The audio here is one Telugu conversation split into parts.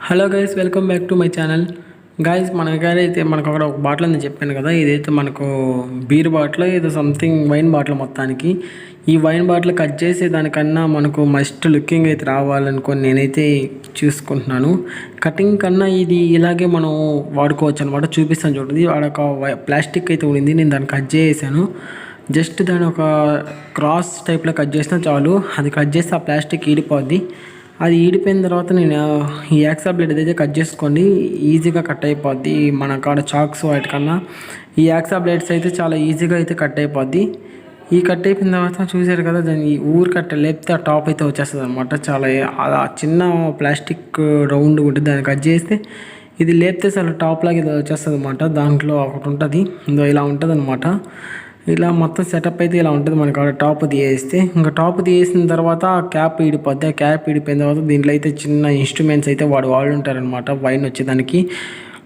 Hello guys welcome back to my channel. Guys మన దగ్గర అయితే మనకు అక్కడ ఒక బాటిల్ అని చెప్పాను కదా ఇదైతే మనకు బీర్ బాటిల్ ఏదో సంథింగ్ వైన్ బాటిల్ మొత్తానికి. ఈ వైన్ బాటిల్ కట్ చేసే దానికన్నా మనకు మస్ట్ లుకింగ్ అయితే రావాలనుకొని నేనైతే చూసుకుంటున్నాను. కటింగ్ కన్నా ఇది ఇలాగే మనం వాడుకోవచ్చు అనమాట చూపిస్తాను చూడండి. ఒక ప్లాస్టిక్ అయితే ఉండింది నేను దాన్ని కట్ చేసాను జస్ట్ దాని ఒక క్రాస్ టైప్లో కట్ చేసినా చాలు అది కట్ చేస్తే ఆ ప్లాస్టిక్ ఈడిపోద్ది. అది ఈడిపోయిన తర్వాత నేను ఈ యాక్సా బ్లేడ్ ఏదైతే కట్ చేసుకోండి. ఈజీగా కట్ అయిపోద్ది మన కాడ చాక్స్ వాటికన్నా ఈ యాక్సా బ్లేడ్స్ అయితే చాలా ఈజీగా అయితే కట్ అయిపోద్ది. ఈ కట్ అయిపోయిన తర్వాత చూసారు కదా దాన్ని ఊరు కట్ట లేపితే ఆ టాప్ అయితే వచ్చేస్తుంది అనమాట చాలా ఆ చిన్న ప్లాస్టిక్ రౌండ్ ఉంటుంది దాన్ని కట్ చేస్తే ఇది లేపితే చాలా టాప్ లాగా ఇది వచ్చేస్తుంది అనమాట దాంట్లో ఒకటి ఉంటుంది. ఇలా ఉంటుంది అనమాట ఇలా మొత్తం సెటప్ అయితే ఇలా ఉంటుంది మనకి అక్కడ టాప్ తీయేస్తే. ఇంకా టాప్ తీయేసిన తర్వాత క్యాప్ ఈడిపోద్ది క్యాప్ ఈడిపోయిన తర్వాత దీంట్లో అయితే చిన్న ఇన్స్ట్రుమెంట్స్ అయితే వాడు వాళ్ళు ఉంటారనమాట వైన్ వచ్చేదానికి.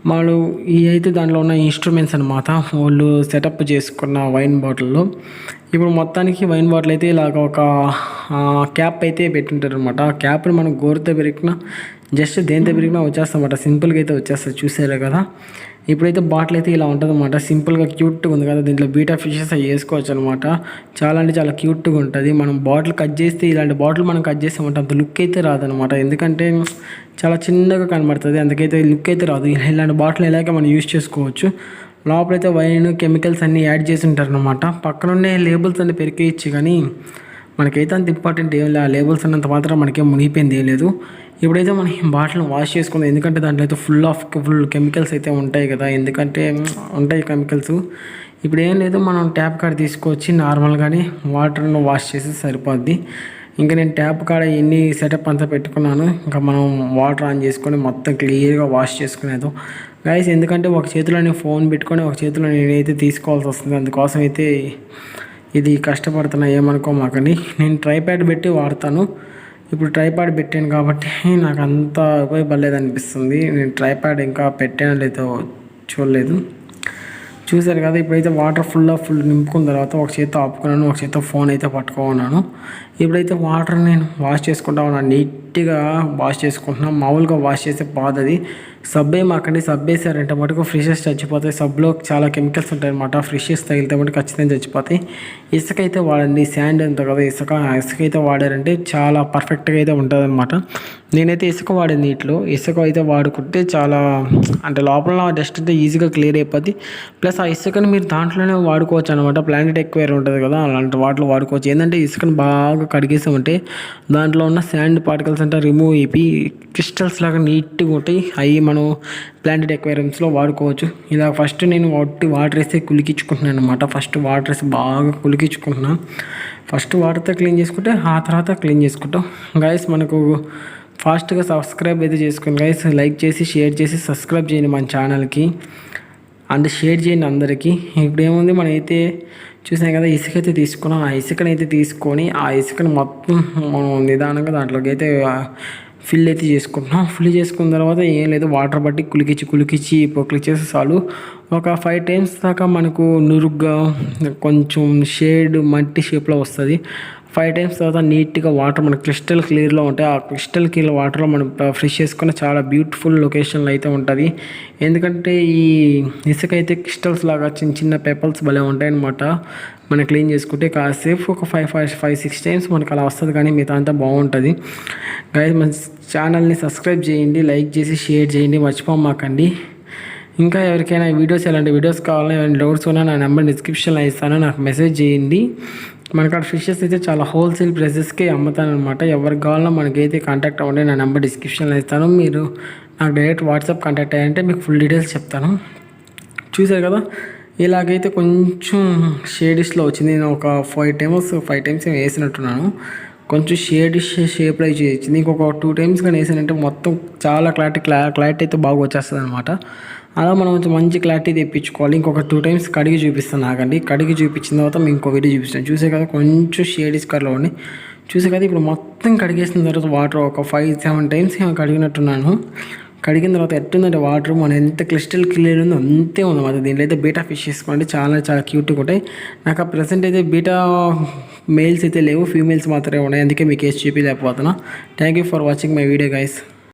వాళ్ళు ఈ అయితే దాంట్లో ఉన్న ఇన్స్ట్రుమెంట్స్ అనమాట వాళ్ళు సెటప్ చేసుకున్న వైన్ బాటిల్లో ఇప్పుడు మొత్తానికి వైన్ బాటిల్ అయితే ఇలాగ ఒక క్యాప్ అయితే పెట్టుంటారు అనమాట ఆ క్యాప్ని మనం గోరుతో పెరిగిన జస్ట్ దేంతో పెరిగినా వచ్చేస్తామన్నమాట సింపుల్గా అయితే వచ్చేస్తుంది. చూసారే కదా. ఇప్పుడైతే బాటిల్ అయితే ఇలా ఉంటుంది అనమాట సింపుల్గా క్యూట్గా ఉంది కదా. దీంట్లో బీటా ఫిషెస్ అవి వేసుకోవచ్చు అనమాట చాలా అంటే చాలా క్యూట్గా ఉంటుంది. మనం బాటిల్ కట్ చేస్తే ఇలాంటి బాటిల్ మనం కట్ చేస్తామంటే అంత లుక్ అయితే రాదనమాట ఎందుకంటే చాలా చిన్నగా కనబడుతుంది. అందుకైతే లుక్ అయితే రాదు. ఇలాంటి బాటిల్ ఎలాగే మనం యూస్ చేసుకోవచ్చు. లోపలైతే వైన్ కెమికల్స్ అన్నీ యాడ్ చేసి ఉంటారనమాట పక్కనుండే లేబుల్స్ అన్ని పెరికేయచ్చు కానీ మనకైతే అంత ఇంపార్టెంట్ ఏం లేదు ఆ లేబుల్స్ అన్నంత మాత్రం మనకేం మునిగిపోయింది ఏం లేదు. ఇప్పుడైతే మనం బాటిల్ని వాష్ చేసుకుందాం ఎందుకంటే దాంట్లో అయితే ఫుల్ ఆఫ్ ఫుల్ కెమికల్స్ అయితే ఉంటాయి కదా ఎందుకంటే ఉంటాయి కెమికల్స్ ఇప్పుడు ఏం లేదు మనం ట్యాప్ కాడ తీసుకొచ్చి నార్మల్గానే వాటర్ను వాష్ చేసి సరిపోద్ది. ఇంకా నేను ట్యాప్ కాడ ఎన్ని సెటప్ అంతా పెట్టుకున్నాను ఇంకా మనం వాటర్ ఆన్ చేసుకొని మొత్తం క్లియర్గా వాష్ చేసుకునేది గైస్ ఎందుకంటే ఒక చేతిలో నేను ఫోన్ పెట్టుకొని ఒక చేతిలో నేనైతే తీసుకోవాల్సి వస్తుంది అందుకోసం అయితే ఇది కష్టపడుతున్నా ఏమనుకోమాకండి నేను ట్రైప్యాడ్ పెట్టి వాడతాను. ఇప్పుడు ట్రైప్యాడ్ పెట్టాను కాబట్టి నాకు అంత ఉపయోగపడలేదు అనిపిస్తుంది నేను ట్రైప్యాడ్ ఇంకా పెట్టాను లేదో చూడలేదు. చూశారు కదా ఇప్పుడైతే వాటర్ ఫుల్ ఫుల్ నింపుకున్న తర్వాత ఒక చేత ఆపుకున్నాను ఒక చేత ఫోన్ అయితే పట్టుకున్నాను ఇప్పుడైతే వాటర్ నేను వాష్ చేసుకుంటా ఉన్నాను నీట్గా వాష్ చేసుకుంటున్నాం. మామూలుగా వాష్ చేసే అది. సబ్ మాకండి సబ్ వేసారంటే మటుకు ఫ్రిషెస్ చచ్చిపోతాయి. సబ్లో చాలా కెమికల్స్ ఉంటాయి అనమాట ఫ్రిషెస్ తగిలితే మటుకు ఖచ్చితంగా చచ్చిపోతాయి. ఇసుక అయితే వాడండి శాండ్ అంత కదా ఇసుక. ఇసుక అయితే వాడారంటే చాలా పర్ఫెక్ట్గా అయితే ఉంటుంది అనమాట నేనైతే ఇసుక వాడింది నీటిలో. ఇసుక అయితే వాడుకుంటే చాలా అంటే లోపల డస్ట్ అయితే ఈజీగా క్లియర్ అయిపోద్ది. ప్లస్ ఆ ఇసుకని మీరు దాంట్లోనే వాడుకోవచ్చు అనమాట ప్లాంటెడ్ ఎక్కువ ఉంటుంది కదా అలాంటి వాటిలో వాడుకోవచ్చు. ఏంటంటే ఇసుకని బాగా కడిగేసామంటే దాంట్లో ఉన్న శాండ్ పార్టికల్స్ అంతా రిమూవ్ అయిపోయి క్రిస్టల్స్ లాగా నీట్గా ఉంటాయి. అవి మనం ప్లాంటెడ్ ఎక్వేరియంస్లో వాడుకోవచ్చు. ఇలా ఫస్ట్ నేను వాటి వాటర్ వేస్తే కులికించుకుంటున్నాను అనమాట ఫస్ట్ వాటర్ వేసి బాగా కులికించుకుంటున్నాను ఫస్ట్ వాటర్తో క్లీన్ చేసుకుంటే ఆ తర్వాత క్లీన్ చేసుకుంటాం. గైస్ మనకు ఫాస్ట్గా సబ్స్క్రైబ్ అయితే చేసుకోండి గైస్ లైక్ చేసి షేర్ చేసి సబ్స్క్రైబ్ చేయండి మన ఛానల్కి అండ్ షేర్ చేయండి అందరికీ. ఇప్పుడు ఏముంది మనం చూసాం కదా ఇసుక అయితే తీసుకున్నాం. ఆ ఇసుకని అయితే తీసుకొని ఆ ఇసుకను మొత్తం మనం నిదానంగా దాంట్లోకి అయితే ఫిల్ అయితే చేసుకుంటున్నాం. ఫిల్ చేసుకున్న తర్వాత ఏం లేదు వాటర్ బట్టి కులికిచ్చి కులికిచ్చి పొక్కి చేసి చాలు. ఒక ఫైవ్ టైమ్స్ దాకా మనకు నురుగ్గా కొంచెం షేడ్ మట్టి షేప్లో వస్తుంది. ఫైవ్ టైమ్స్ తర్వాత నీట్గా వాటర్ మన క్రిస్టల్ క్లియర్లో ఉంటాయి. ఆ క్రిస్టల్ క్లియర్ వాటర్లో మనం ఫ్రెష్ చేసుకున్న చాలా బ్యూటిఫుల్ లొకేషన్లో అయితే ఉంటుంది. ఎందుకంటే ఈ ఇసుక అయితే క్రిస్టల్స్ లాగా చిన్న చిన్న పెపల్స్ భలే ఉంటాయన్నమాట. మనం క్లీన్ చేసుకుంటే కాసేపు ఒక five five five six times మనకు అలా వస్తుంది కానీ మిగతా అంతా బాగుంటుంది. గైస్ మన ఛానల్ని సబ్స్క్రైబ్ చేయండి లైక్ చేసి షేర్ చేయండి. మర్చిపోమాకండి. ఇంకా ఎవరికైనా వీడియోస్ ఎలాంటి వీడియోస్ కావాలన్నా ఏమైనా డౌట్స్ ఉన్నా నా నెంబర్ డిస్క్రిప్షన్లో ఇస్తాను నాకు మెసేజ్ చేయండి. మనకాడ ఫిషెస్ అయితే చాలా హోల్సేల్ ప్రైసెస్కి అమ్ముతాను అనమాట ఎవరికి కావాలన్నా మనకైతే కాంటాక్ట్ అవ్వండి నా నెంబర్ డిస్క్రిప్షన్లో ఇస్తాను. మీరు నాకు డైరెక్ట్ వాట్సాప్ కాంటాక్ట్ అయ్యంటే మీకు ఫుల్ డీటెయిల్స్ చెప్తాను. చూసారు కదా? ఇలాగైతే కొంచెం షేడిష్లో వచ్చింది. నేను ఒక ఫైవ్ టైమ్స్ ఫైవ్ టైమ్స్ వేసినట్టున్నాను. కొంచెం షేడ్ షేప్ అయితే చేయొచ్చు. నీకు ఒక టూ టైమ్స్ కానీ వేసానంటే మొత్తం చాలా క్లారిటీ క్లా క్లారిటీ అయితే బాగా వచ్చేస్తుంది అనమాట అలా మనం కొంచెం మంచి క్లారిటీ తెప్పించుకోవాలి. ఇంకొక టూ టైమ్స్ కడిగి చూపిస్తాను నాకండి కడిగి చూపించిన తర్వాత మేము ఇంకో వీడియో చూపిస్తాను. చూసే కదా కొంచెం షేడీస్ కలర్లో ఉండి చూసే కదా ఇప్పుడు మొత్తం కడిగేసిన తర్వాత వాటర్ ఒక ఫైవ్ సెవెన్ టైమ్స్ కడిగినట్టున్నాను. కడిగిన తర్వాత ఎట్టుందంటే వాటర్ మన ఎంత క్లిస్టల్ క్లియర్ ఉందో అంతే ఉంది మరి దీంట్లో అయితే బీటా ఫిష్ చేసుకోండి. చాలా చాలా క్యూట్గా ఉంటాయి. నాకు ఆ ప్రజెంట్ అయితే బీటా మేల్స్ అయితే లేవు ఫీమేల్స్ మాత్రమే ఉన్నాయి. అందుకే మీకు వేసి చూపించలేకపోతున్నా thank you for watching my video guys